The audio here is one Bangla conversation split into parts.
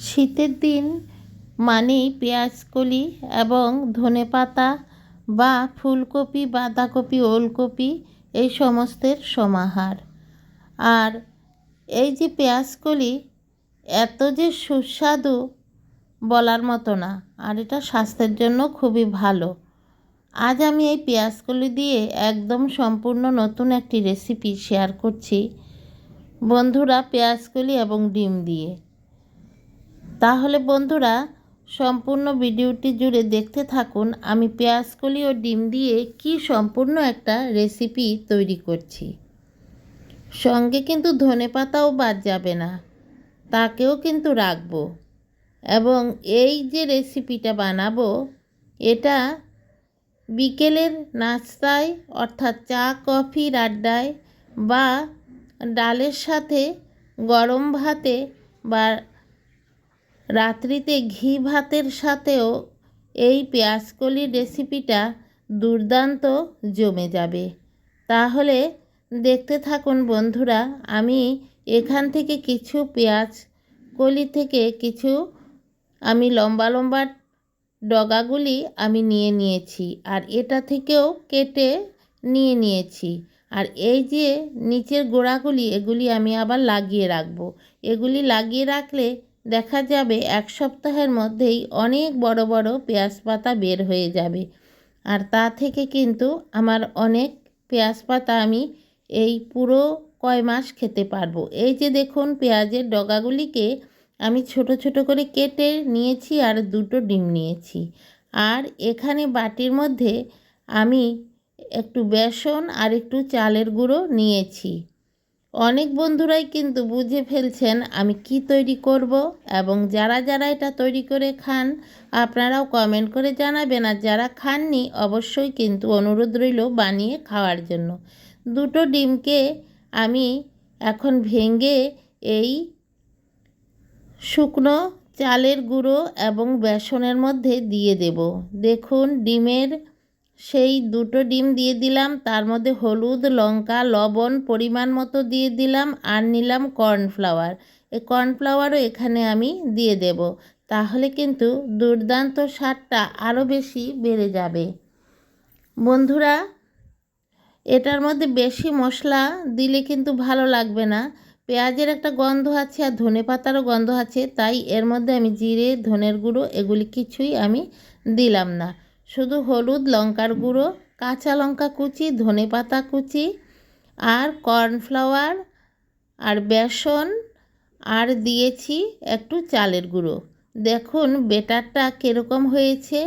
শীতের দিন মানেই পেঁয়াজকলি এবং ধনেপাতা বা ফুলকপি, বাঁধাকপি, ওলকপি এই সমস্তের সমাহার। আর এই যে পেঁয়াজকলি এত যে সুস্বাদু বলার মতো না, আর এটা স্বাস্থ্যের জন্য খুবই ভালো। আজ আমি এই পেঁয়াজকলি দিয়ে একদম সম্পূর্ণ নতুন একটি রেসিপি শেয়ার করছি। বন্ধুরা, পেঁয়াজকলি এবং ডিম দিয়ে। তাহলে বন্ধুরা, সম্পূর্ণ ভিডিওটি জুড়ে দেখতে থাকুন, আমি পেঁয়াজকলি ও ডিম দিয়ে কি সম্পূর্ণ একটা রেসিপি তৈরি করছি। সঙ্গে কিন্তু ধনে পাতাও বাদ যাবে না, তাকেও কিন্তু রাখব। এবং এই যে রেসিপিটা বানাবো, এটা বিকেলের নাস্তায়, অর্থাৎ চা, কফির আড্ডায় বা ডালের সাথে গরম ভাতে বা রাত্রিতে ঘি ভাতের সাথেও এই পেঁয়াজকলির রেসিপিটা দুর্দান্ত জমে যাবে। তাহলে দেখতে থাকুন বন্ধুরা, আমি এখান থেকে কিছু পেঁয়াজ কলি থেকে কিছু আমি লম্বা লম্বা ডগাগুলি আমি নিয়ে নিয়েছি আর এটা থেকেও কেটে নিয়ে নিয়েছি। আর এই যে নিচের গোড়াগুলি, এগুলি আমি আবার লাগিয়ে রাখব। এগুলি লাগিয়ে রাখলে দেখা যাবে এক সপ্তাহের মধ্যেই অনেক বড় বড় পেঁয়াজ পাতা বের হয়ে যাবে। আর তা থেকে কিন্তু আমার অনেক পেঁয়াজ পাতা আমি এই পুরো কয় মাস খেতে পারব। এই যে দেখুন পেঁয়াজের ডগাগুলিকে আমি ছোট ছোট করে কেটে নিয়েছি আর দুটো ডিম নিয়েছি। আর এখানে বাটির মধ্যে আমি একটু বেসন আর একটু চালের গুঁড়ো নিয়েছি। অনেক বন্ধুরাই কিন্তু বুঝে ফেলছেন আমি কি তৈরি করব এবং যারা যারা এটা তৈরি করে খান, আপনারাও কমেন্ট করে জানাবেন। আর যারা খাননি, অবশ্যই কিন্তু অনুরোধ রইল বানিয়ে খাওয়ার জন্য। দুটো ডিমকে আমি এখন ভেঙে এই শুকনো চালের গুঁড়ো এবং বেসনের মধ্যে দিয়ে দেব। দেখুন, ডিমের সেই দুটো ডিম দিয়ে দিলাম, তার মধ্যে হলুদ, লঙ্কা, লবণ পরিমাণ মতো দিয়ে দিলাম আর নিলাম কর্নফ্লাওয়ার। এই কর্নফ্লাওয়ারও এখানে আমি দিয়ে দেব। তাহলে কিন্তু দুর্দান্ত স্বাদটা আরও বেশি বেড়ে যাবে। বন্ধুরা, এটার মধ্যে বেশি মশলা দিলে কিন্তু ভালো লাগবে না। পেঁয়াজের একটা গন্ধ আছে আর ধনে পাতারও গন্ধ আছে, তাই এর মধ্যে আমি জিরে, ধনের গুঁড়ো এগুলি কিছুই আমি দিলাম না। শুধু হলুদ লঙ্কার গুঁড়ো, কাঁচা লঙ্কা কুচি, ধনে পাতা কুচি আর কর্নফ্লাওয়ার আর বেসন আর দিয়েছি একটু চালের গুঁড়ো। দেখুন, বেটারটা কীরকম হয়েছে।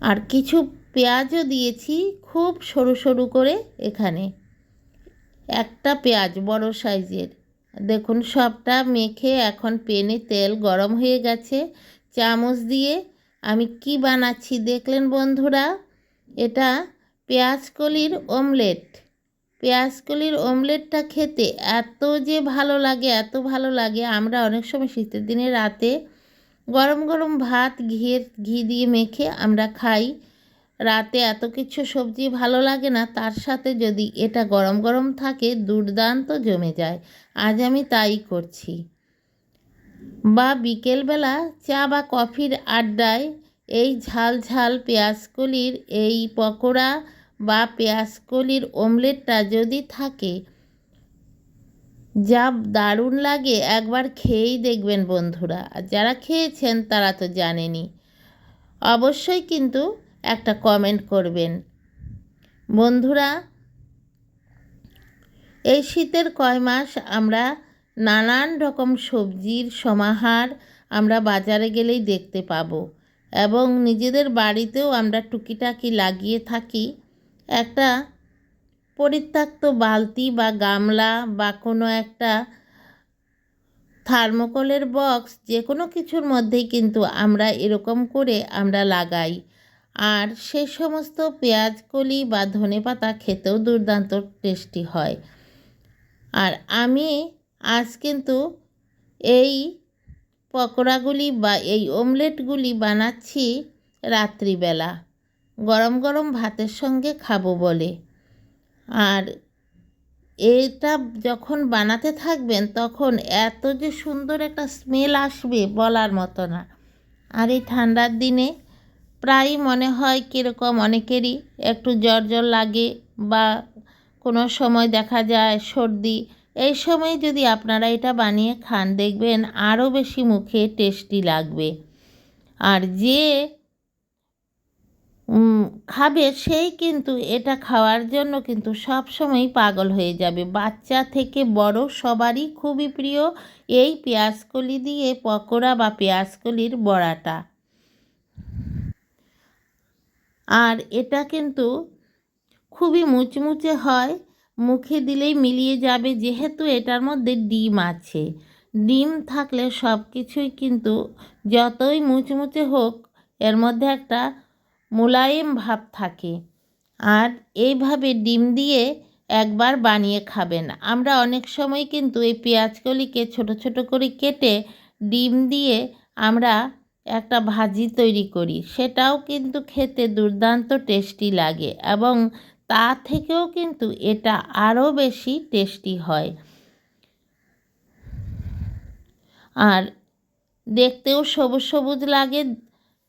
আর কিছু পেঁয়াজও দিয়েছি খুব সরু সরু করে এখানে। একটা পেঁয়াজ বড় সাইজের। দেখুন, সবটা মেখে এখন পেনে তেল গরম হয়ে গেছে। চামচ দিয়ে আমি কি বানাচ্ছি দেখলেন বন্ধুরা? এটা পেঁয়াজকলির অমলেট। পেঁয়াজকলির অমলেটটা খেতে এত যে ভালো লাগে, এত ভালো লাগে। আমরা অনেক সময় শীতের দিনে রাতে গরম গরম ভাত ঘিয়ের ঘি দিয়ে মেখে আমরা খাই। রাতে এত কিছু সবজি ভালো লাগে না, তার সাথে যদি এটা গরম গরম থাকে, দুর্দান্ত জমে যায়। আজ আমি তাই করছি। বা বিকেলবেলা চা বা কফির আড্ডায় এই ঝাল ঝাল পেঁয়াজকলির এই পকোড়া বা পেঁয়াজকলির অমলেটটা যদি থাকে, যা দারুণ লাগে একবার খেয়েই দেখবেন বন্ধুরা। আর যারা খেয়েছেন তারা তো জানেনি অবশ্যই কিন্তু একটা কমেন্ট করবেন। বন্ধুরা, এই শীতের কয় মাস আমরা নানান রকম সবজির সমাহার আমরা বাজারে গেলেই দেখতে পাবো। এবং নিজেদের বাড়িতেও আমরা টুকিটাকি লাগিয়ে থাকি। একটা পরিত্যক্ত বালতি বা গামলা বা কোনো একটা থার্মোকলের বক্স যে কোনো কিছুর মধ্যেই কিন্তু আমরা এরকম করে আমরা লাগাই। আর সে সমস্ত পেঁয়াজ, কলি বা ধনে পাতা খেতেও দুর্দান্ত টেস্টি হয়। আর আমি আজ কিন্তু এই পকোড়াগুলি বা এই অমলেটগুলি বানাচ্ছি রাত্রিবেলা। গরম গরম ভাতের সঙ্গে খাব বলে। আর এটা যখন বানাতে থাকবেন, তখন এত যে সুন্দর একটা স্মেল আসবে বলার মতো না। আর এই ঠান্ডার দিনে প্রায়ই মনে হয় কীরকম অনেকেরই একটু জ্বর জ্বর লাগে বা কোনো সময় দেখা যায় সর্দি এই সময় যদি আপনারা এটা বানিয়ে খান, দেখবেন আরও বেশি মুখে টেস্টি লাগবে। আর যে খাবে সেই কিন্তু এটা খাওয়ার জন্য কিন্তু সব সময় পাগল হয়ে যাবে। বাচ্চা থেকে বড় সবারই খুবই প্রিয় এই পেঁয়াজকলি দিয়ে পকোড়া বা পেঁয়াজকলির বড়াটা। আর এটা কিন্তু খুবই মুচমুচে হয়। মুখে দিলেই মিলিয়ে যাবে, যেহেতু এটার মধ্যে ডিম আছে। ডিম থাকলে সব কিছুই কিন্তু যতই মুচমুচে হোক, এর মধ্যে একটা মোলায়েম ভাব থাকে। আর এইভাবে ডিম দিয়ে একবার বানিয়ে খাবেন। আমরা অনেক সময় কিন্তু এই পেঁয়াজকলিকে ছোট ছোট করে কেটে ডিম দিয়ে আমরা একটা ভাজি তৈরি করি। সেটাও কিন্তু খেতে দুর্দান্ত টেস্টি লাগে এবং তা থেকেও কিন্তু এটা আরও বেশি টেস্টি হয়। আর দেখতেও সবুজ সবুজ লাগে,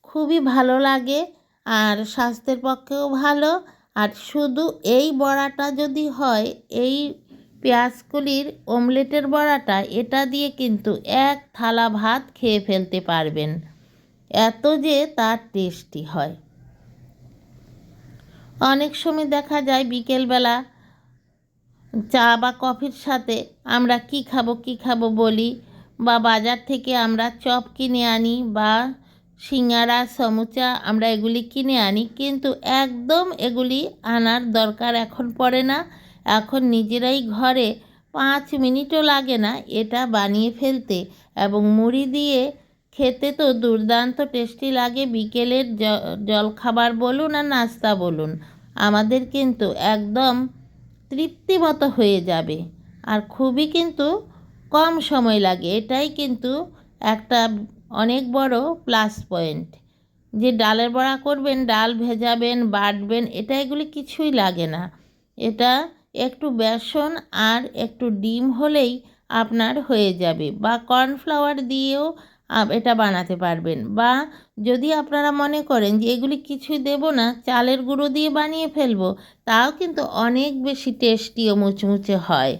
খুবই ভালো লাগে আর স্বাস্থ্যের পক্ষেও ভালো। আর শুধু এই বড়াটা যদি হয়, এই পেঁয়াজকলির অমলেটের বড়াটা, এটা দিয়ে কিন্তু এক থালা ভাত খেয়ে ফেলতে পারবেন। এত যে তার টেস্টি হয়। অনেক সময় দেখা যায় বিকেলবেলা চা বা কফির সাথে আমরা কি খাব কি খাব বলি বা বাজার থেকে আমরা চপ কিনে আনি বা সিঙ্গারা, সমুচা আমরা এগুলি কিনে আনি। কিন্তু একদম এগুলি আনার দরকার এখন পড়ে না। এখন নিজেরাই ঘরে পাঁচ মিনিটও লাগে না এটা বানিয়ে ফেলতে এবং মুড়ি দিয়ে খেতে তো দুর্দান্ত টেস্টি লাগে বিকেলের জলখাবার বলুন আর নাস্তা বলুন। আমাদের কিন্তু একদম তৃপ্তিমতো হয়ে যাবে। আর খুবই কিন্তু কম সময় লাগে। এটাই কিন্তু একটা অনেক বড় প্লাস পয়েন্ট। যে ডালের বড়া করবেন, ডাল ভেজাবেন, বাটবেন, এটা এগুলি কিছুই লাগে না। এটা একটু বেসন আর একটু ডিম হলেই আপনার হয়ে যাবে। বা কর্নফ্লাওয়ার দিয়েও এটা বানাতে পারবেন। বা যদি আপনারা মনে করেন যে এগুলি কিছুই দেব না, চালের গুঁড়ো দিয়ে বানিয়ে ফেলব, তাও কিন্তু অনেক বেশি টেস্টি ও মুচমুচে হয়।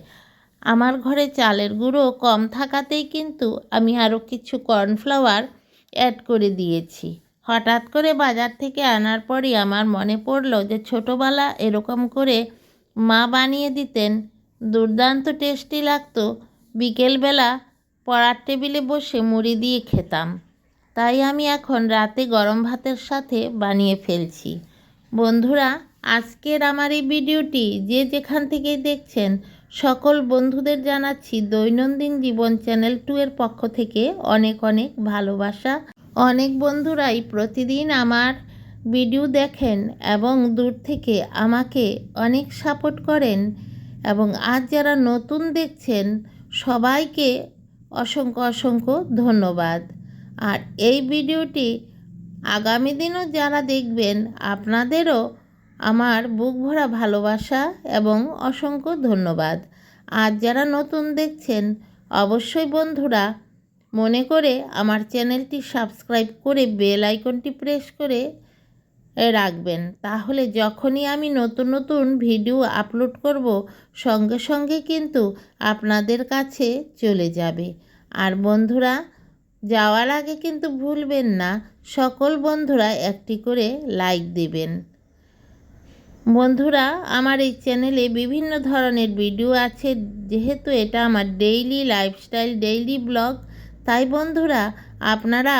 আমার ঘরে চালের গুঁড়ো কম থাকাতেই কিন্তু আমি আরও কিছু কর্নফ্লাওয়ার অ্যাড করে দিয়েছি। হঠাৎ করে বাজার থেকে আনার পরই আমার মনে পড়ল যে ছোটোবেলা এরকম করে মা বানিয়ে দিতেন, দুর্দান্ত টেস্টি লাগতো। বিকেলবেলা পড়ার টেবিলে বসে মুড়ি দিয়ে খেতাম। তাই আমি এখন রাতে গরম ভাতের সাথে বানিয়ে ফেলছি। বন্ধুরা, আজকের আমার এই ভিডিওটি যে যেখান থেকেই দেখছেন, সকল বন্ধুদের জানাচ্ছি দৈনন্দিন জীবন চ্যানেল টু এর পক্ষ থেকে অনেক অনেক ভালোবাসা। অনেক বন্ধুরাই প্রতিদিন আমার ভিডিও দেখেন এবং দূর থেকে আমাকে অনেক সাপোর্ট করেন এবং আজ যারা নতুন দেখছেন, সবাইকে অসংখ্য অসংখ্য ধন্যবাদ। আর এই ভিডিওটি আগামী দিনও যারা দেখবেন, আপনাদেরও আমার বুক ভরা ভালোবাসা এবং অসংখ্য ধন্যবাদ। আর যারা নতুন দেখছেন, অবশ্যই বন্ধুরা, মনে করে আমার চ্যানেলটি সাবস্ক্রাইব করে বেল আইকনটি প্রেস করে রাখবেন। তাহলে যখনই আমি নতুন নতুন ভিডিও আপলোড করব, সঙ্গে সঙ্গে কিন্তু আপনাদের কাছে চলে যাবে। আর বন্ধুরা, যাওয়ার আগে কিন্তু ভুলবেন না, সকল বন্ধুরা একটি করে লাইক দেবেন। বন্ধুরা, আমার এই চ্যানেলে বিভিন্ন ধরনের ভিডিও আছে, যেহেতু এটা আমার ডেইলি লাইফস্টাইল ডেইলি ব্লগ তাই বন্ধুরা, আপনারা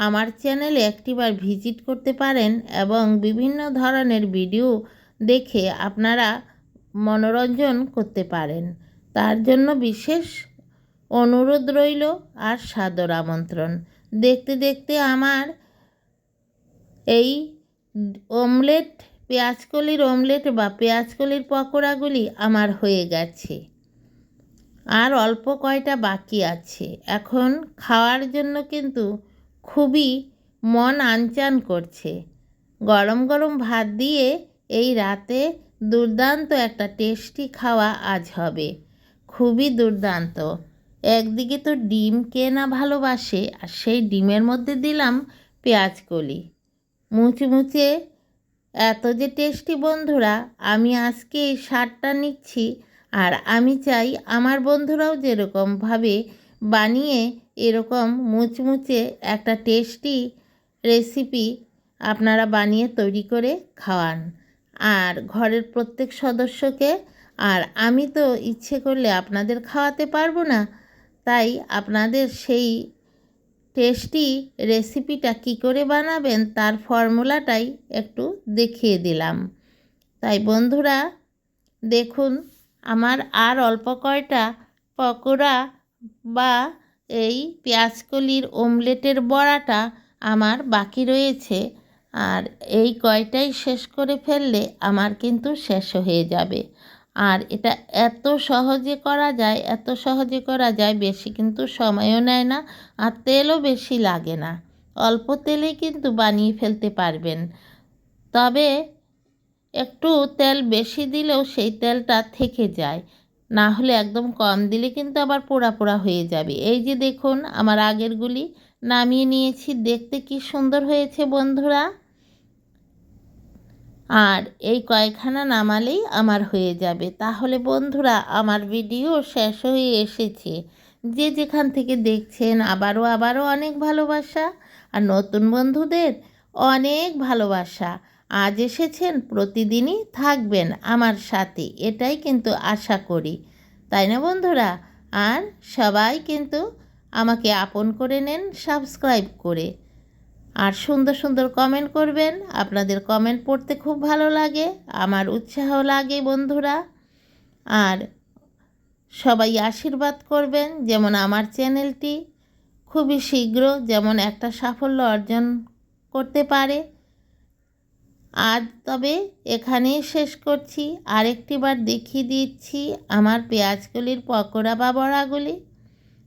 আমার চ্যানেলে একটিবার ভিজিট করতে পারেন এবং বিভিন্ন ধরনের ভিডিও দেখে আপনারা মনোরঞ্জন করতে পারেন। তার জন্য বিশেষ অনুরোধ রইল আর সাদর আমন্ত্রণ। দেখতে দেখতে আমার এই অমলেট, পেঁয়াজকলির অমলেট বা পেঁয়াজকলির পকোড়াগুলি আমার হয়ে গেছে। আর অল্প কয়টা বাকি আছে। এখন খাওয়ার জন্য কিন্তু খুবই মন আনচান করছে। গরম গরম ভাত দিয়ে এই রাতে দুর্দান্ত একটা টেস্টি খাওয়া আজ হবে। খুবই দুর্দান্ত। একদিকে তো ডিম কে না ভালোবাসে, আর সেই ডিমের মধ্যে দিলাম পেঁয়াজ কলি। মুচে মুচে এত যে টেস্টি বন্ধুরা, আমি আজকে এই স্বাদটা নিচ্ছি, আর আমি চাই আমার বন্ধুরাও যেরকমভাবে বানিয়ে এরকম মুচমুচে একটা টেস্টি রেসিপি আপনারা বানিয়ে তৈরি করে খাওয়ান। আর ঘরের প্রত্যেক সদস্যকে, আর আমি তো ইচ্ছে করলে আপনাদের খাওয়াতে পারব না, তাই আপনাদের সেই টেস্টি রেসিপিটা কি করে বানাবেন তার ফর্মুলাটাই একটু দেখিয়ে দিলাম। তাই বন্ধুরা, দেখুন, আমার আর অল্প কয়টা পকোড়া বা এই পেঁয়াজকলির ওমলেটের বড়াটা আমার বাকি রয়েছে। আর এই কয়টাই শেষ করে ফেললে আমার কিন্তু শেষ হয়ে যাবে। আর এটা এত সহজে করা যায়, এত সহজে করা যায়, বেশি কিন্তু সময়ও নেয় না আর তেলও বেশি লাগে না। অল্প তেলে কিন্তু বানিয়ে ফেলতে পারবেন। তবে একটু তেল বেশি দিলেও সেই তেলটা থেকে যায়। না হলে একদম কম দিলে কিন্তু আবার পোড়া পোড়া হয়ে যাবে। এই যে দেখুন, আমার আগেরগুলি নামিয়ে নিয়েছি, দেখতে কি সুন্দর হয়েছে বন্ধুরা। আর এই কয়খানা নামালেই আমার হয়ে যাবে। তাহলে বন্ধুরা, আমার ভিডিও শেষ হয়ে এসেছে। যে যেখান থেকে দেখছেন, আবারও আবারও অনেক ভালোবাসা। আর নতুন বন্ধুদের অনেক ভালোবাসা। আজ এসেছেন, প্রতিদিনই থাকবেন আমার সাথে, এটাই কিন্তু আশা করি। তাই না বন্ধুরা? আর সবাই কিন্তু আমাকে আপন করে নেন সাবস্ক্রাইব করে। আর সুন্দর সুন্দর কমেন্ট করবেন, আপনাদের কমেন্ট পড়তে খুব ভালো লাগে, আমার উৎসাহ লাগে বন্ধুরা। আর সবাই আশীর্বাদ করবেন, যেমন আমার চ্যানেলটি খুবই শীঘ্র যেমন একটা সাফল্য অর্জন করতে পারে। আজ তবে এখানেই শেষ করছি। আরেকটিবার দেখিয়ে দিচ্ছি আমার পেঁয়াজগুলির পকোড়া বা বড়াগুলি।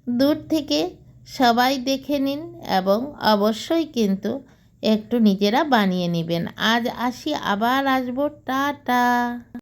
দূর থেকে সবাই দেখে নিন এবং অবশ্যই কিন্তু একটু নিজেরা বানিয়ে নেবেন। আজ আসি, আবার আসব। টাটা।